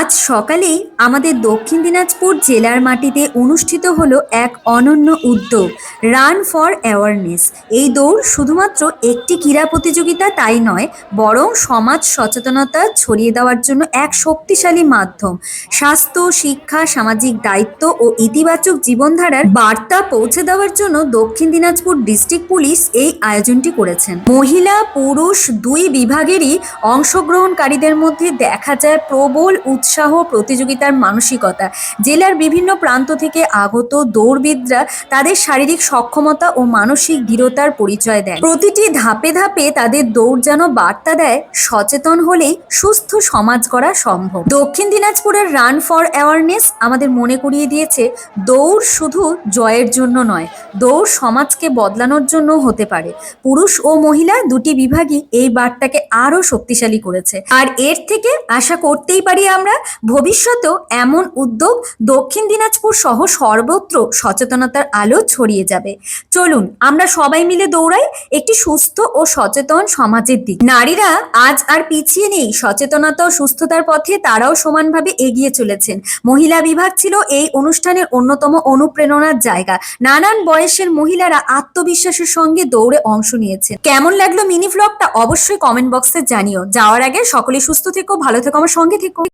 আজ সকালেই আমাদের দক্ষিণ দিনাজপুর জেলার মাটিতে অনুষ্ঠিত হলো এক অনন্য উদ্যোগ রান ফর অ্যাওয়ারনেস এই দৌড় শুধুমাত্র একটি ক্রীড়া প্রতিযোগিতা তাই নয়, বরং সমাজ সচেতনতা ছড়িয়ে দেওয়ার জন্য এক শক্তিশালী মাধ্যম। স্বাস্থ্য, শিক্ষা, সামাজিক দায়িত্ব ও ইতিবাচক জীবনধারার বার্তা পৌঁছে দেওয়ার জন্য দক্ষিণ দিনাজপুর ডিস্ট্রিক্ট পুলিশ এই আয়োজনটি করেছেন। মহিলা, পুরুষ দুই বিভাগেরই অংশগ্রহণকারীদের মধ্যে দেখা যায় প্রবল উৎসাহ প্রতিযোগিতার মানসিকতা। জেলার বিভিন্ন প্রান্ত থেকে আগত দৌড়বিদরা তাদের শারীরিক সক্ষমতা ও মানসিক দৃঢ়তার পরিচয় দেয় প্রতিটি ধাপে ধাপে তাদের দৌড় যেন বার্তা দেয়, সচেতন হলেই সুস্থ সমাজ গড়া সম্ভব। দক্ষিণ দিনাজপুরের রান ফর অ্যাওয়ারনেস আমাদের মনে করিয়ে দিয়েছে, দৌড় শুধু জয়ের জন্য নয়, দৌড় সমাজকে বদলানোর জন্য হতে পারে। পুরুষ ও মহিলা দুটি বিভাগই এই বার্তাকে আরও শক্তিশালী করেছে। আর এর থেকে আশা করতেই পারি আমরা ভবিষ্যতেও এমন উদ্যোগ দক্ষিণ দিনাজপুর সহ সর্বত্র সচেতনতার আলো ছড়িয়ে যাবে। চলুন, আমরা সবাই মিলে দৌড়াই একটি সুস্থ ও সচেতন সমাজের দিক। নারীরা আজ আর পিছিয়ে নেই। সচেতনতা ও সুস্থতার পথে তারাও সমানভাবে এগিয়ে চলেছেন। মহিলা বিভাগ ছিল এই অনুষ্ঠানের অন্যতম অনুপ্রেরণার জায়গা। নানান বয়সের মহিলারা আত্মবিশ্বাসের সঙ্গে দৌড়ে অংশ নিয়েছেন। কেমন লাগল মিনি ভ্লগটা অবশ্যই কমেন্ট বক্সে জানিও। যাওয়ার আগে সকলে সুস্থ থেকো, ভালো থেকো, আমার সঙ্গে থেকো।